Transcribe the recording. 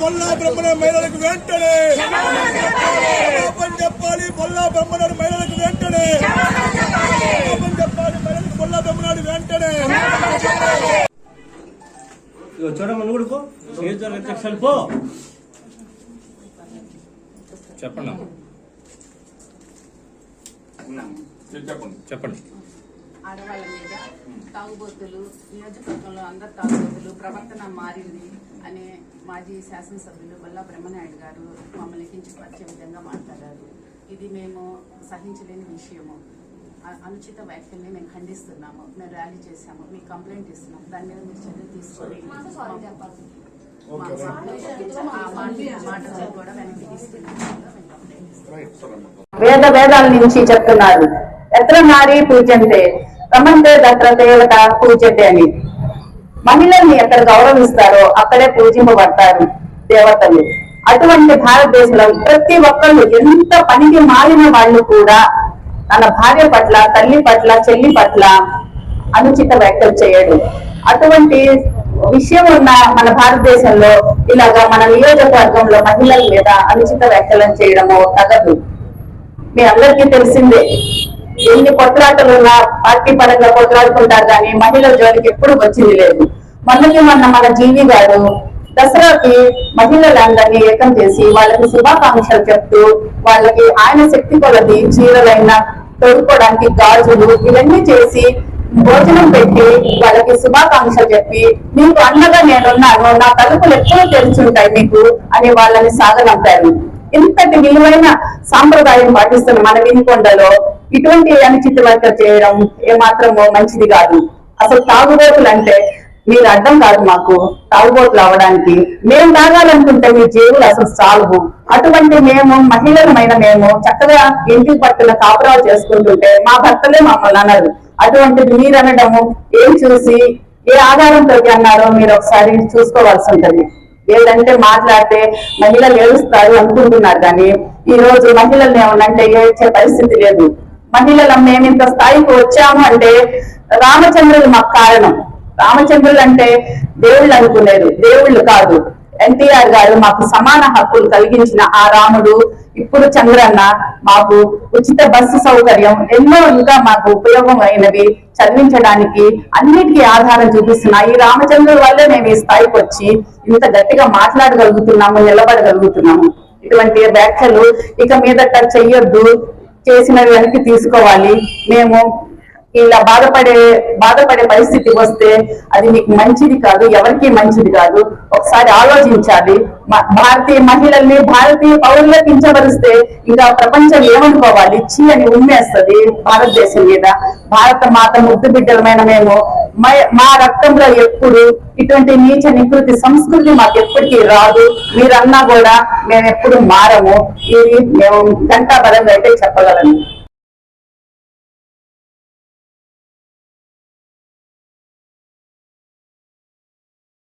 బొల్లా బ్రహ్మణ మహిళలకు వెంటనే. చూడమ్మ నువ్వు పో పో చెప్పండి. చెప్పండి ఆడవాళ్ళ మీద తాగుబోతులు నియోజకవర్గంలో అందరు తాగుబోతులు ప్రవర్తన మారింది అనే మాజీ శాసనసభ్యులు బల్లా బ్రహ్మనాయుడు గారు మమ్మల్ని కించపరిచే విధంగా మాట్లాడారు ఇది మేము సహించలేని విషయము. అనుచిత వ్యాఖ్యల్ని మేము ఖండిస్తున్నాము. మేము ర్యాలీ చేశాము. మీకు కంప్లైంట్ ఇస్తున్నాము. దాని మీద మీరు చర్యలు తీసుకొని వేద వేదాల నుంచి చెప్తున్నారు. ఎత్ర నారీ పూజంతే రమంతే దత్ర దేవత పూజతే అని. మహిళల్ని ఎక్కడ గౌరవిస్తారో అక్కడే పూజింపబడతారు దేవతలు. అటువంటి భారతదేశంలో ప్రతి ఒక్కళ్ళు ఎంత పనికి మారిన వాళ్ళు కూడా తన భార్య పట్ల తల్లి పట్ల చెల్లి పట్ల అనుచిత వ్యాఖ్యలు చేయడు అటువంటి విషయం ఉన్న మన భారతదేశంలో ఇలాగా మన నియోజకవర్గంలో మహిళల మీద అనుచిత వ్యాఖ్యలను చేయడము తగదు. మీ అందరికీ తెలిసిందే ఎన్ని కొట్లాటలున్నా పార్టీ పరంగా కొట్లాడుకుంటారు కానీ మహిళల జోలికి ఎప్పుడు వచ్చింది లేదు. మొన్నకి మొన్న మన జీవి గారు దసరాకి మహిళలందరినీ ఏకం చేసి వాళ్ళకి శుభాకాంక్షలు చెప్తూ వాళ్ళకి ఆయన శక్తి కొలది చీరలైన తొడుక్కోవడానికి గాజులు ఇవన్నీ చేసి భోజనం పెట్టి వాళ్ళకి శుభాకాంక్షలు చెప్పి మీకు అండగా నేనున్నాను నా తలుపులు ఎప్పుడూ తెరిచుంటాయి మీకు అని వాళ్ళని సాగనంపారు. ఇంతటి విలువైన సాంప్రదాయం పాటిస్తున్న మన వినికొండలో ఇటువంటి అనుచిత వ్యాఖ్యలు చేయడం ఏమాత్రమో మంచిది కాదు. అసలు తాగుబోతులు అంటే మీరు అర్థం కాదు మాకు. తాగుబోతులు అవడానికి మేము తాగాలనుకుంటే మీ జేబులు అసలు చాలు అటువంటి మేము మహిళలమైన మేము చక్కగా ఇంటికి పట్టున కాపురాలు చేసుకుంటుంటే మా భర్తలే మమ్మల్ని అన్నారు అటువంటిది మీరు అనడము ఏం చూసి ఏ ఆధారంతో అన్నారో మీరు ఒకసారి చూసుకోవాల్సి ఉంటది. ఏదంటే మాట్లాడితే మహిళలు ఏడుస్తారు అనుకుంటున్నారు కానీ ఈ రోజు మహిళల్ని ఏమన్నంటే ఏడ్చే పరిస్థితి లేదు. మహిళలు మేము ఇంత స్థాయికి వచ్చాము అంటే రామచంద్రుడు మాకు కారణం. రామచంద్రులు అంటే దేవుళ్ళు అనుకునేది దేవుళ్ళు కాదు. ఎన్టీఆర్ గారు మాకు సమాన హక్కులు కలిగించిన ఆ రాముడు ఇప్పుడు చంద్రన్న మాకు ఉచిత బస్సు సౌకర్యం ఎన్నో ఇంకా మాకు అయినవి చదివించడానికి అన్నిటికీ ఆధారం చూపిస్తున్నా ఈ రామచంద్రుడి వల్లే మేము ఈ స్థాయికి వచ్చి ఇంత గట్టిగా మాట్లాడగలుగుతున్నాము నిలబడగలుగుతున్నాము. ఇటువంటి వ్యాఖ్యలు ఇక మీదట చెయ్యొద్దు. చేసినవి వెనక్కి తీసుకోవాలి. మేము ఇలా బాధపడే బాధపడే పరిస్థితి వస్తే అది మీకు మంచిది కాదు ఎవరికి మంచిది కాదు. ఒకసారి ఆలోచించాలి. భారతీయ మహిళల్ని భారతీయ పౌరులకు కించబరిస్తే ఇంకా ప్రపంచం ఏమనుకోవాలి? చీ అని ఉమ్మేస్తుంది భారతదేశం మీద. భారత మాత ముద్దు బిడ్డలమైన మేము మా రక్తంలో ఎప్పుడు ఇటువంటి నీచ నికృతి సంస్కృతి మాకు ఎప్పటికీ రాదు. మీరన్నా కూడా మేము ఎప్పుడు మారము. ఇది మేము గంటా అయితే చెప్పగలను.